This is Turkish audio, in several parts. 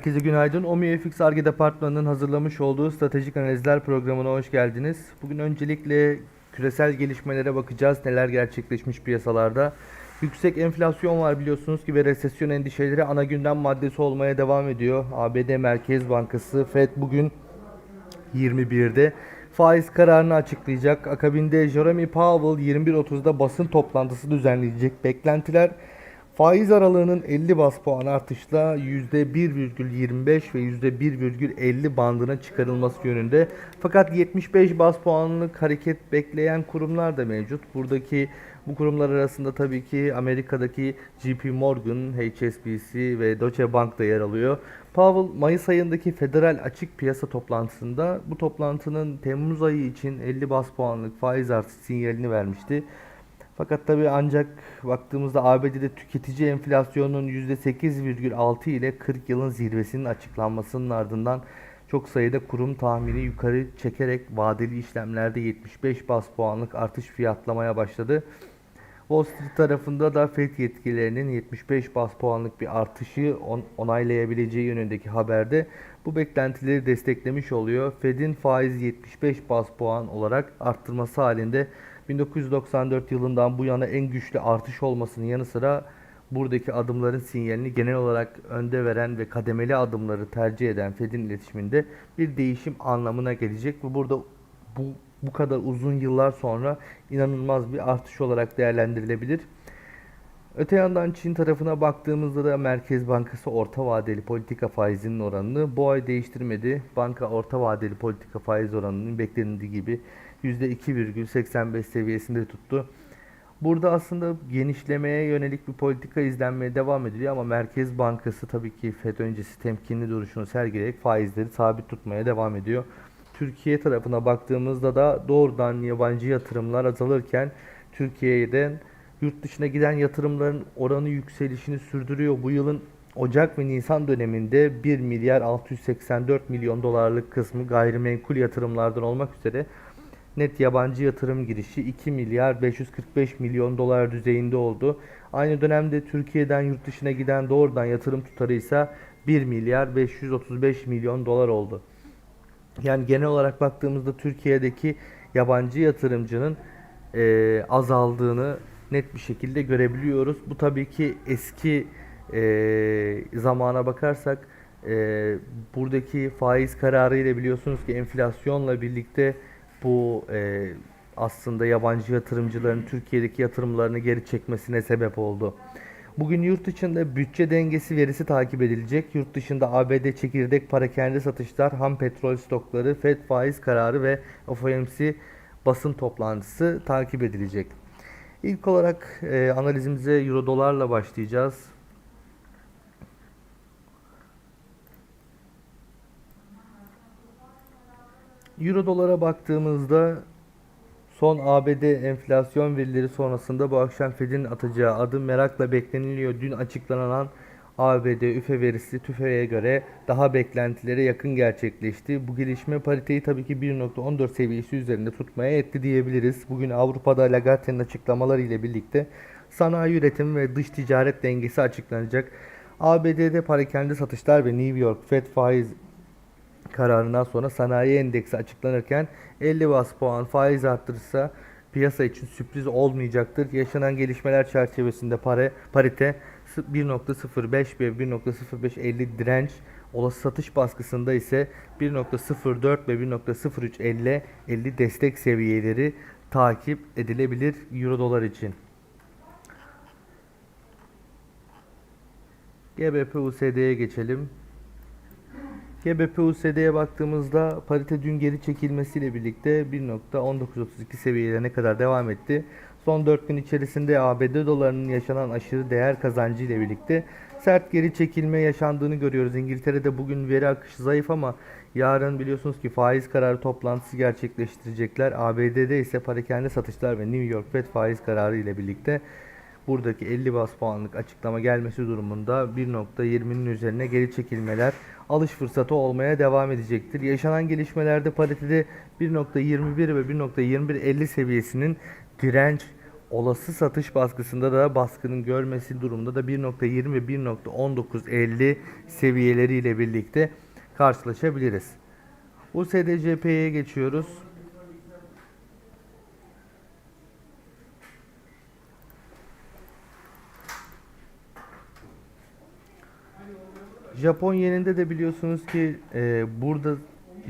Herkese günaydın. OMIFX ARGE Departmanı'nın hazırlamış olduğu stratejik analizler programına hoş geldiniz. Bugün öncelikle küresel gelişmelere bakacağız. Neler gerçekleşmiş piyasalarda. Yüksek enflasyon var biliyorsunuz ki ve resesyon endişeleri ana gündem maddesi olmaya devam ediyor. ABD Merkez Bankası Fed bugün 21'de faiz kararını açıklayacak. Akabinde Jeremy Powell 21.30'da basın toplantısı düzenleyecek. Beklentiler faiz aralığının 50 bas puan artışla %1,25 ve %1,50 bandına çıkarılması yönünde. Fakat 75 bas puanlık hareket bekleyen kurumlar da mevcut. Buradaki bu kurumlar arasında tabii ki Amerika'daki JP Morgan, HSBC ve Deutsche Bank da yer alıyor. Powell Mayıs ayındaki federal açık piyasa toplantısında bu toplantının Temmuz ayı için 50 bas puanlık faiz artışı sinyalini vermişti. Fakat tabi ancak baktığımızda ABD'de tüketici enflasyonunun %8,6 ile 40 yılın zirvesinin açıklanmasının ardından çok sayıda kurum tahmini yukarı çekerek vadeli işlemlerde 75 bas puanlık artış fiyatlamaya başladı. Wall Street tarafında da Fed yetkililerinin 75 bas puanlık bir artışı on- onaylayabileceği yönündeki haberde bu beklentileri desteklemiş oluyor. Fed'in faiz 75 bas puan olarak arttırması halinde 1994 yılından bu yana en güçlü artış olmasının yanı sıra buradaki adımların sinyalini genel olarak önde veren ve kademeli adımları tercih eden Fed'in iletişiminde bir değişim anlamına gelecek ve burada bu bu kadar uzun yıllar sonra inanılmaz bir artış olarak değerlendirilebilir. Öte yandan Çin tarafına baktığımızda da Merkez Bankası orta vadeli politika faizinin oranını bu ay değiştirmedi. Banka orta vadeli politika faiz oranının beklenildiği gibi %2,85 seviyesinde tuttu. Burada aslında genişlemeye yönelik bir politika izlenmeye devam ediliyor ama Merkez Bankası tabii ki FED öncesi temkinli duruşunu sergileyerek faizleri sabit tutmaya devam ediyor. Türkiye tarafına baktığımızda da doğrudan yabancı yatırımlar azalırken Türkiye'den yurt dışına giden yatırımların oranı yükselişini sürdürüyor. Bu yılın Ocak ve Nisan döneminde 1 milyar 684 milyon dolarlık kısmı gayrimenkul yatırımlardan olmak üzere net yabancı yatırım girişi 2 milyar 545 milyon dolar düzeyinde oldu. Aynı dönemde Türkiye'den yurt dışına giden doğrudan yatırım tutarı ise 1 milyar 535 milyon dolar oldu. Yani genel olarak baktığımızda Türkiye'deki yabancı yatırımcının e, azaldığını net bir şekilde görebiliyoruz. Bu tabii ki eski e, zamana bakarsak e, buradaki faiz kararı ile biliyorsunuz ki enflasyonla birlikte bu e, aslında yabancı yatırımcıların Türkiye'deki yatırımlarını geri çekmesine sebep oldu. Bugün yurt içinde bütçe dengesi verisi takip edilecek. Yurt dışında ABD çekirdek para kendi satışlar, ham petrol stokları, FED faiz kararı ve FOMC basın toplantısı takip edilecek. İlk olarak e, analizimize euro dolarla başlayacağız. Euro dolara baktığımızda son ABD enflasyon verileri sonrasında bu akşam Fed'in atacağı adım merakla bekleniliyor. Dün açıklanan ABD üfe verisi TÜFE'ye göre daha beklentilere yakın gerçekleşti. Bu gelişme pariteyi tabii ki 1.14 seviyesi üzerinde tutmaya etti diyebiliriz. Bugün Avrupa'da Lagarde'nin açıklamaları ile birlikte sanayi üretim ve dış ticaret dengesi açıklanacak. ABD'de parakende satışlar ve New York Fed faiz kararından sonra sanayi endeksi açıklanırken 50 bas puan faiz arttırırsa piyasa için sürpriz olmayacaktır. Yaşanan gelişmeler çerçevesinde para, parite 1.05 ve 1.0550 direnç olası satış baskısında ise 1.04 ve 1.0350 50 destek seviyeleri takip edilebilir euro dolar için. GBP USD'ye geçelim. GBP USD'ye baktığımızda parite dün geri çekilmesiyle birlikte 1.1932 seviyelerine kadar devam etti. Son 4 gün içerisinde ABD dolarının yaşanan aşırı değer kazancı ile birlikte sert geri çekilme yaşandığını görüyoruz. İngiltere'de bugün veri akışı zayıf ama yarın biliyorsunuz ki faiz kararı toplantısı gerçekleştirecekler. ABD'de ise parakende satışlar ve New York Fed faiz kararı ile birlikte buradaki 50 bas puanlık açıklama gelmesi durumunda 1.20'nin üzerine geri çekilmeler alış fırsatı olmaya devam edecektir. Yaşanan gelişmelerde paritede 1.21 ve 1.2150 seviyesinin direnç olası satış baskısında da baskının görmesi durumunda da 1.20 ve 1.1950 seviyeleriyle birlikte karşılaşabiliriz. USDCP'ye geçiyoruz. Japon yeninde de biliyorsunuz ki e, burada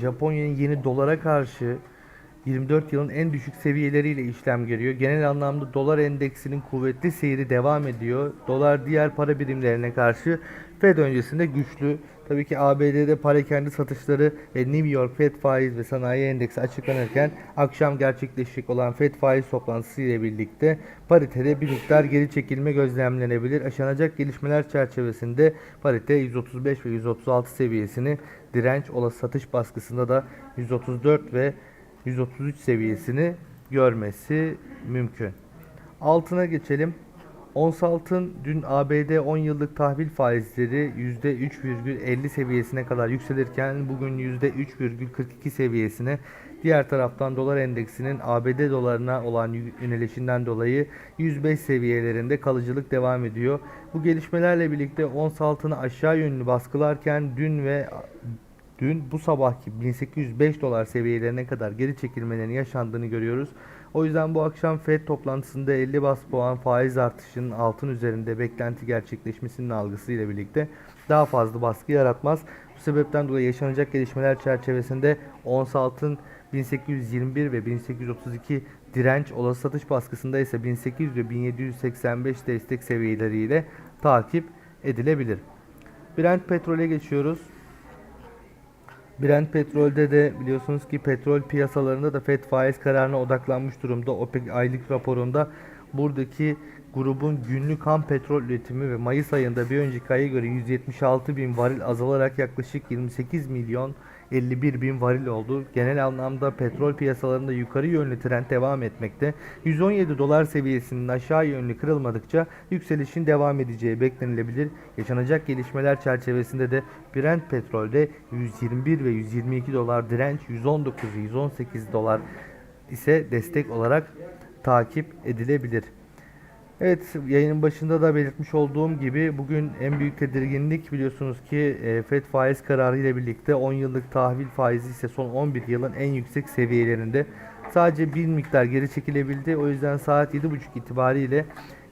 Japon yeni yeni dolara karşı 24 yılın en düşük seviyeleriyle işlem görüyor. Genel anlamda dolar endeksinin kuvvetli seyri devam ediyor. Dolar diğer para birimlerine karşı Fed öncesinde güçlü. Tabii ki ABD'de parakende satışları ve New York Fed faiz ve sanayi endeksi açıklanırken akşam gerçekleşecek olan Fed faiz toplantısı ile birlikte paritede bir miktar geri çekilme gözlemlenebilir. Aşanacak gelişmeler çerçevesinde parite 135 ve 136 seviyesini direnç olası satış baskısında da 134 ve 133 seviyesini görmesi mümkün. Altına geçelim. Ons altın dün ABD 10 yıllık tahvil faizleri %3,50 seviyesine kadar yükselirken bugün %3,42 seviyesine diğer taraftan dolar endeksinin ABD dolarına olan yönelişinden dolayı 105 seviyelerinde kalıcılık devam ediyor. Bu gelişmelerle birlikte ons altını aşağı yönlü baskılarken dün ve dün bu sabahki 1805 dolar seviyelerine kadar geri çekilmelerin yaşandığını görüyoruz. O yüzden bu akşam Fed toplantısında 50 bas puan faiz artışının altın üzerinde beklenti gerçekleşmesinin algısıyla birlikte daha fazla baskı yaratmaz. Bu sebepten dolayı yaşanacak gelişmeler çerçevesinde ons altın 1821 ve 1832 direnç olası satış baskısında ise 1800 ve 1785 destek seviyeleriyle takip edilebilir. Brent petrole geçiyoruz. Brent petrolde de biliyorsunuz ki petrol piyasalarında da FED faiz kararına odaklanmış durumda. OPEC aylık raporunda buradaki grubun günlük ham petrol üretimi ve Mayıs ayında bir önceki aya göre 176 bin varil azalarak yaklaşık 28 milyon 51 bin varil oldu. Genel anlamda petrol piyasalarında yukarı yönlü trend devam etmekte. 117 dolar seviyesinin aşağı yönlü kırılmadıkça yükselişin devam edeceği beklenilebilir. Yaşanacak gelişmeler çerçevesinde de Brent petrolde 121 ve 122 dolar direnç, 119 ve 118 dolar ise destek olarak takip edilebilir. Evet yayının başında da belirtmiş olduğum gibi bugün en büyük tedirginlik biliyorsunuz ki e, FED faiz kararı ile birlikte 10 yıllık tahvil faizi ise son 11 yılın en yüksek seviyelerinde. Sadece bir miktar geri çekilebildi. O yüzden saat 7.30 itibariyle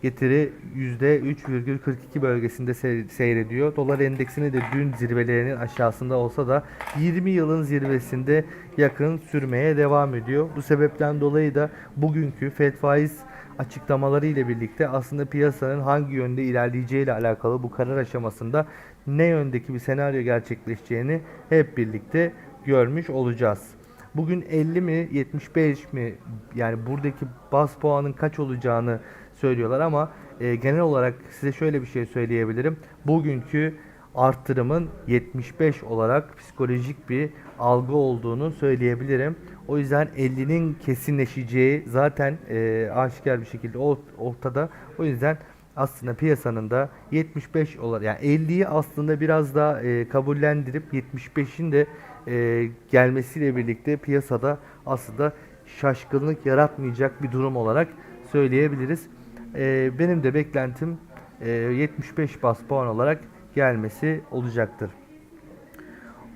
getiri %3,42 bölgesinde seyrediyor. Dolar endeksini de dün zirvelerinin aşağısında olsa da 20 yılın zirvesinde yakın sürmeye devam ediyor. Bu sebepten dolayı da bugünkü FED faiz açıklamaları ile birlikte aslında piyasanın hangi yönde ilerleyeceği ile alakalı bu karar aşamasında ne yöndeki bir senaryo gerçekleşeceğini hep birlikte görmüş olacağız. Bugün 50 mi 75 mi yani buradaki bas puanın kaç olacağını söylüyorlar ama e, genel olarak size şöyle bir şey söyleyebilirim. Bugünkü arttırımın 75 olarak psikolojik bir algı olduğunu söyleyebilirim. O yüzden 50'nin kesinleşeceği zaten e, aşikar bir şekilde ortada. O yüzden aslında piyasanın da 75 olarak yani 50'yi aslında biraz daha e, kabullendirip 75'in de e, gelmesiyle birlikte piyasada aslında şaşkınlık yaratmayacak bir durum olarak söyleyebiliriz. E, benim de beklentim e, 75 bas puan olarak gelmesi olacaktır.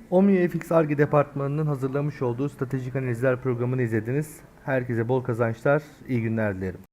Omni FX Arge Departmanı'nın hazırlamış olduğu stratejik analizler programını izlediniz. Herkese bol kazançlar, iyi günler dilerim.